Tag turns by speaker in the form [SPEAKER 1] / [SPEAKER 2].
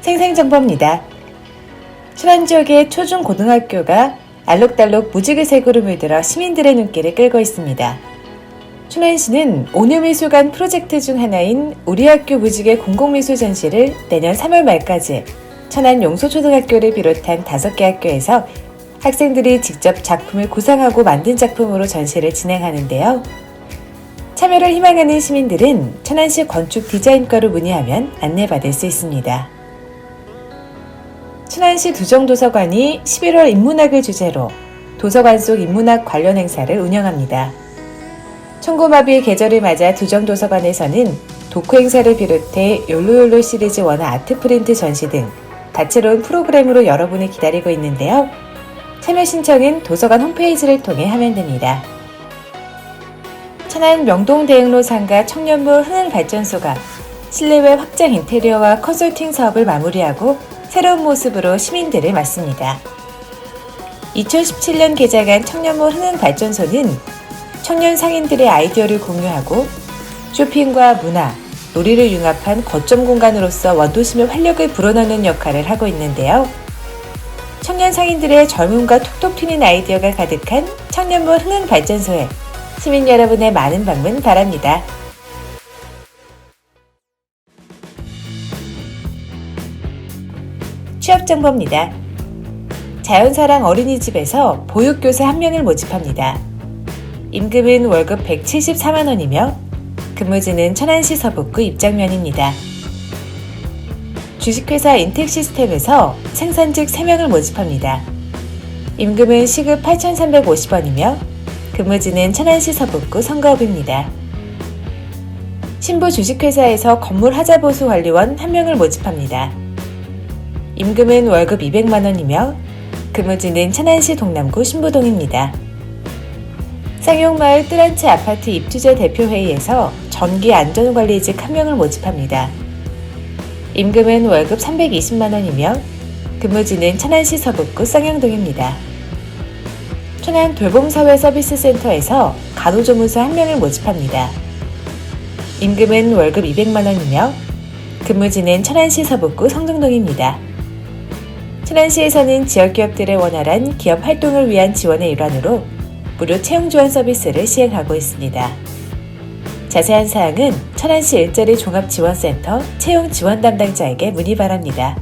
[SPEAKER 1] 생생정보입니다. 천안 지역의 초중 고등학교가 알록달록 무지개 색으로 물들어 시민들의 눈길을 끌고 있습니다. 천안시는 온유미술관 프로젝트 중 하나인 우리 학교 무지개 공공미술 전시를 내년 3월 말까지 천안 용소초등학교를 비롯한 5개 학교에서 학생들이 직접 작품을 구상하고 만든 작품으로 전시를 진행하는데요. 참여를 희망하는 시민들은 천안시 건축 디자인과로 문의하면 안내받을 수 있습니다. 천안시 두정도서관이 11월 인문학을 주제로 도서관 속 인문학 관련 행사를 운영합니다. 청고마비의 계절을 맞아 두정도서관에서는 도크 행사를 비롯해 욜로욜로 시리즈 원화 아트 프린트 전시 등 다채로운 프로그램으로 여러분을 기다리고 있는데요. 참여 신청은 도서관 홈페이지를 통해 하면 됩니다. 천안 명동대흥로 상가 청년부 흥흥발전소가 실내외 확장 인테리어와 컨설팅 사업을 마무리하고 새로운 모습으로 시민들을 맞습니다. 2017년 개장한 청년부 흥흥 발전소는 청년 상인들의 아이디어를 공유하고 쇼핑과 문화, 놀이를 융합한 거점 공간으로서 원도심의 활력을 불어넣는 역할을 하고 있는데요. 청년 상인들의 젊음과 톡톡 튀는 아이디어가 가득한 청년부 흥흥 발전소에 시민 여러분의 많은 방문 바랍니다. 취업 정보입니다. 자연사랑 어린이집에서 보육교사 한 명을 모집합니다. 임금은 월급 174만원이며 근무지는 천안시 서북구 입장면입니다. 주식회사 인텍시스템에서 생산직 3명을 모집합니다. 임금은 시급 8,350원이며 근무지는 천안시 서북구 선거업입니다. 신보 주식회사에서 건물 하자보수 관리원 1명을 모집합니다. 임금은 월급 200만 원이며 근무지는 천안시 동남구 신부동입니다. 쌍용마을 뜰한채 아파트 입주자 대표회의에서 전기 안전관리직 1명을 모집합니다. 임금은 월급 320만 원이며 근무지는 천안시 서북구 쌍용동입니다. 천안 돌봄사회 서비스센터에서 간호조무사 1명을 모집합니다. 임금은 월급 200만 원이며 근무지는 천안시 서북구 성동동입니다. 천안시에서는 지역 기업들의 원활한 기업 활동을 위한 지원의 일환으로 무료 채용 지원 서비스를 시행하고 있습니다. 자세한 사항은 천안시 일자리 종합지원센터 채용 지원 담당자에게 문의 바랍니다.